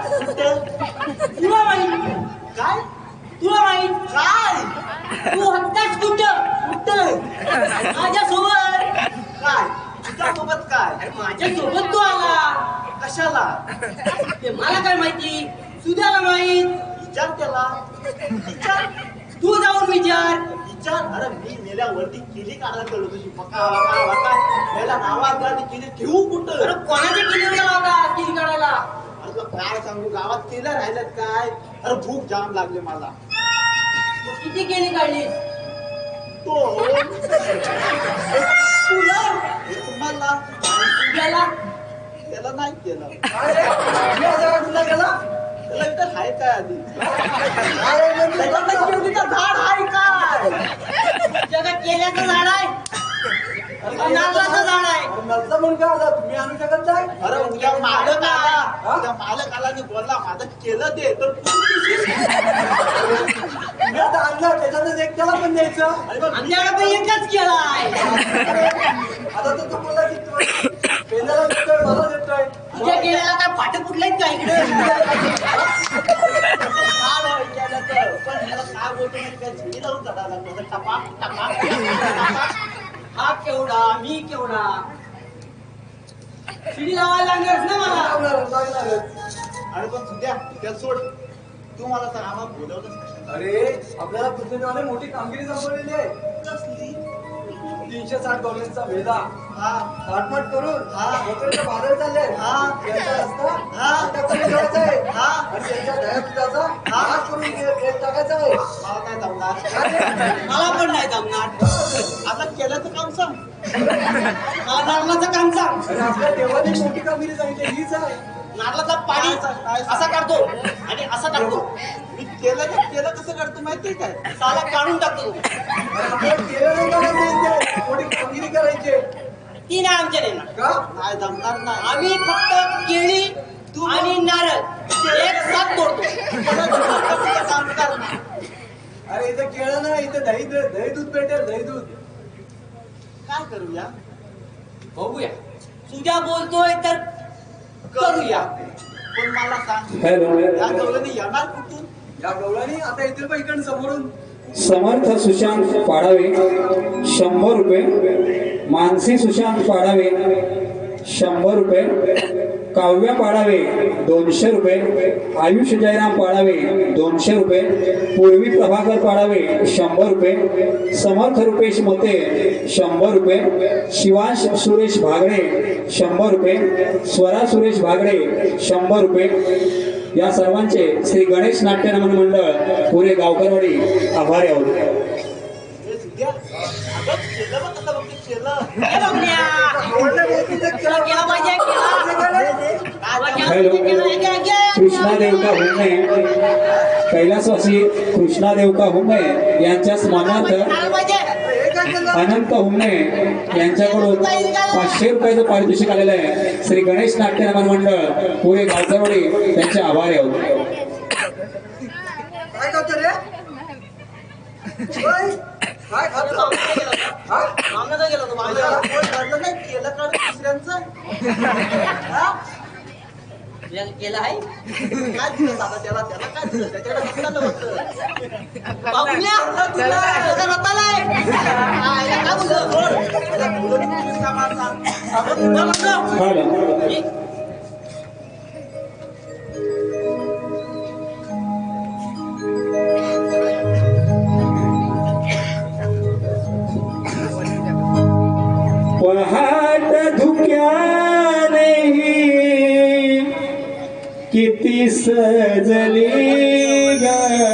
तुला माहीत? काय? तुला माहीत? काय? तू हत्याच कुठ? कुठं? माझ्यासोबत? काय? तुझ्यासोबत काय? माझ्यासोबत तू आला. कशाला? ते मला काय माहिती? सुद्याला माहीत? विचार त्याला. विचार. तू जाऊन विचार. विचार. अरे मी मेल्यावरती केली काढायला कळलो तुझी पका वका वका मेला नावात गाडी केली ठेवू कुठं? अरे कोणाच्या किल्लीवर गेला होता किल्ली काढायला? तुला काय सांगू गावात केलं राहिलं काय? अरे भूक जाम लागले मला. तू किती केली काढलीस तो तुला हे तुम्हाला त्याला नाही केलं तुला गेला? त्याला इथं आहे काय आधी? अरे झाड आहे काय? जगात केल्याचं झाड आहे. नारळाचं झाड आहे. नसला मुलगा आला. तुम्ही आणू शकत नाही अरे उद्या आला उद्या मालक आला आणि बोलला माझं केलं ते तर आणलं त्याच्यातच एक त्याला पण द्यायचं अरे बघ, पण एकच आता तर तू बोलला की तू पेंदाला देतोय मला देतोय तुझ्या काय का इकडे केलं तर. पण ह्याला काय बोलतो माहिती का? झिडी लावून चढायला लागतो. असं टपाक, टपाक, टपाक. हा केवढा मी केवढा शिडी लावायला लागणारच ना मला लागणारच अरे पण सुद्या त्या सोड तू मला सांग आम्हाला बोलवलंच कशाला? अरे आपल्याला पृथ्वीद्वारे मोठी कामगिरी संपवलेली आहे कसली तीनशे साठ डॉलरचा भेदा हा करून हा. लोकांचे बाजार चालले हा. त्यांचा रस्ता हा. आहे हा. आणि त्यांच्या दयापुताचा हा. नाश करून टाकायचा आहे मला काय जमणार अरे, मला पण नाही जमणार आता केल्याचं काम सांग मला नारळाचं काम सांग. आपल्या देवाने मोठी कामगिरी सांगितली हीच आहे. नारळाचं पाणी असा काढतो आणि असा टाकतो. मी केलं केलं कसं करतो माहितीये काय? साला काढून टाकतो. नाही मोठी कामगिरी करायची. ती नाही आमच्या नेणार का? नाही जमणार नाही. आम्ही फक्त केळी आणि नारळ एक साथ तोडतो. करणार. अरे इथं केळं नाही इथं दही दही दूध भेटेल दही दूध. काय करूया? बघूया. तुझ्या बोलतोय तर करूया. पण मला सांग हॅलो या गवळणी येणार कुठून? या गवळणी आता येतील पण इकडून समोरून. समर्थ सुशांत पाडावे शंभर रुपये. मानसी सुशांत पाडावे शंभर रुपये. काव्या पाडावे दोनशे रुपये. आयुष जयराम पाडावे दोनशे रुपये. पूर्वी प्रभाकर पाडावे शंभर रुपये. समर्थ रुपेश मोते शंभर रुपये. शिवांश सुरेश भागडे शंभर रुपये. स्वरा सुरेश भागडे शंभर रुपये. या सर्वांचे श्री गणेश नाट्य नमन मंडळ पुणे गावकरवाडी आभारी आहोत हे सुद्या अगं केलं बघ कसं बघ ते केलं हे बघण्या. तुला केला पाहिजे केला तुला केला हॅलो पाहिजे, केला. घ्या, घ्या. कृष्णा देवका हुमे कैलासवासी कृष्णा देवका हुमे यांच्या स्मरणार्थ अनंत हुमणे यांच्याकडून पाचशे रुपयाचं पारितोषिक आलेलं आहे श्री गणेश नाट्य नमन मंडळ पुणे गावकरवाडी त्यांचे आभारी आहोत. का दुसऱ्यांचं? तुला केलं आहे. काय दिलं दादा त्याला त्याला काय दिलं? त्याच्याकडे नसताना होतं बाबुल्या, तुला. तुझा रताला आहे. हा, याला काय मारता? आपण तुला किती सजली ग.